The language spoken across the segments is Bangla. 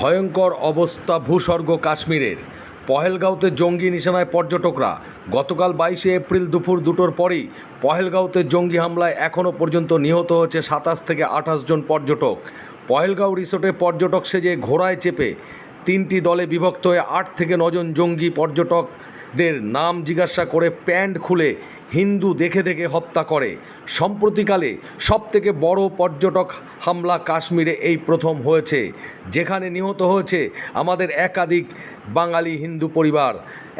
ভয়ঙ্কর অবস্থা ভূস্বর্গ কাশ্মীরের। পহেলগাঁওতে জঙ্গি নিশানায় পর্যটকরা। গতকাল বাইশে এপ্রিল দুপুর দুটোর পরেই পহেলগাঁওতে জঙ্গি হামলায় এখনও পর্যন্ত নিহত হয়েছে সাতাশ থেকে আঠাশ জন পর্যটক। পহেলগাঁও রিসোর্টে পর্যটক সেজে ঘোড়ায় চেপে তিনটি দলে বিভক্ত হয়ে আট থেকে নজন জঙ্গি পর্যটকদের নাম জিজ্ঞাসা করে প্যান্ট খুলে হিন্দু দেখে দেখে হত্যা করে। সম্প্রতিকালে সবথেকে বড় পর্যটক হামলা কাশ্মীরে এই প্রথম হয়েছে, যেখানে নিহত হয়েছে আমাদের একাধিক বাঙালি হিন্দু পরিবার।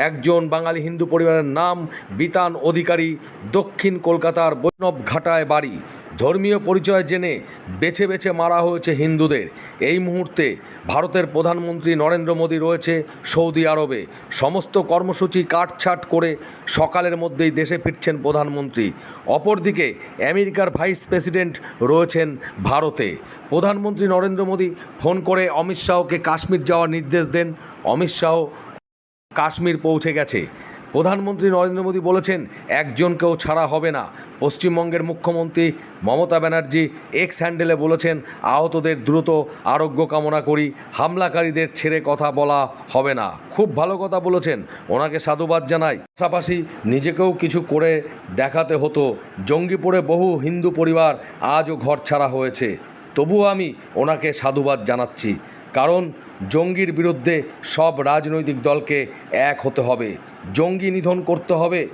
একজন বাঙালি হিন্দু পরিবারের নাম বিতান অধিকারী, দক্ষিণ কলকাতার বৈষ্ণব ঘাটায় বাড়ি। ধর্মীয় পরিচয় জেনে বেছে বেছে মারা হয়েছে হিন্দুদের। এই মুহূর্তে ভারতের প্রধানমন্ত্রী নরেন্দ্র মোদী রয়েছে সৌদি আরবে। সমস্ত কর্মসূচি কাটছাট করে সকালের মধ্যেই দেশে ফিরছেন প্রধানমন্ত্রী। অপরদিকে আমেরিকার ভাইস প্রেসিডেন্ট রয়েছেন ভারতে। প্রধানমন্ত্রী নরেন্দ্র মোদী ফোন করে অমিত শাহকে কাশ্মীর যাওয়ার নির্দেশ দেন। অমিত শাহ কাশ্মীর পৌঁছে গেছে। প্রধানমন্ত্রী নরেন্দ্র মোদী বলেছেন, একজনকেও ছাড়া হবে না। পশ্চিমবঙ্গের মুখ্যমন্ত্রী মমতা ব্যানার্জি এক্স হ্যান্ডেলে বলেছেন, আহতদের দ্রুত আরোগ্য কামনা করি, হামলাকারীদের ছেড়ে কথা বলা হবে না। খুব ভালো কথা বলেছেন, ওনাকে সাধুবাদ জানাই। পাশাপাশি নিজেকেও কিছু করে দেখাতে হতো। জঙ্গিপুরে বহু হিন্দু পরিবার আজও ঘর ছাড়া হয়েছে। তবুও আমি ওনাকে সাধুবাদ জানাচ্ছি। কারণ জঙ্গির বিরুদ্ধে সব রাজনৈতিক দলকে এক হতে হবে। জঙ্গি নিধন করতে হবে।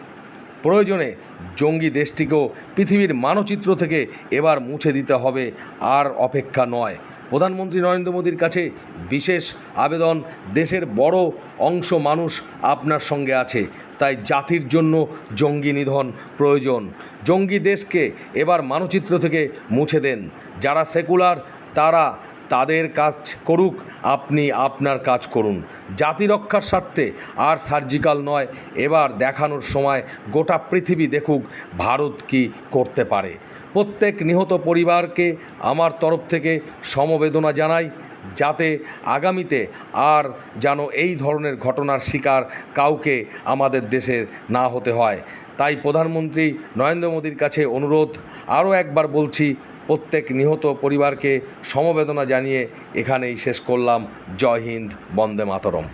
প্রয়োজনে জঙ্গি দেশটিকেও পৃথিবীর মানচিত্র থেকে এবার মুছে দিতে হবে, আর অপেক্ষা নয়। প্রধানমন্ত্রী নরেন্দ্র মোদীর কাছে বিশেষ আবেদন, দেশের বড় অংশ মানুষ আপনার সঙ্গে আছে, তাই জাতির জন্য জঙ্গি নিধন প্রয়োজন। জঙ্গি দেশকে এবার মানচিত্র থেকে মুছে দেন। যারা সেকুলার, তারা তাদের কাজ করুক, আপনি আপনার কাজ করুন। জাতি রক্ষার স্বার্থে আর সার্জিক্যাল নয়, এবার দেখানোর সময় গোটা পৃথিবী দেখুক ভারত কি করতে পারে। প্রত্যেক নিহত পরিবারকে আমার তরফ থেকে সমবেদনা জানাই, যাতে আগামীতে আর যেন এই ধরনের ঘটনার শিকার কাউকে আমাদের দেশের না হতে হয়। তাই প্রধানমন্ত্রী নরেন্দ্র মোদীর কাছে অনুরোধ, আরও একবার বলছি প্রত্যেক নিহত পরিবারকে সমবেদনা জানিয়ে এখানেই শেষ করলাম। জয় হিন্দ বন্দে মাতরম।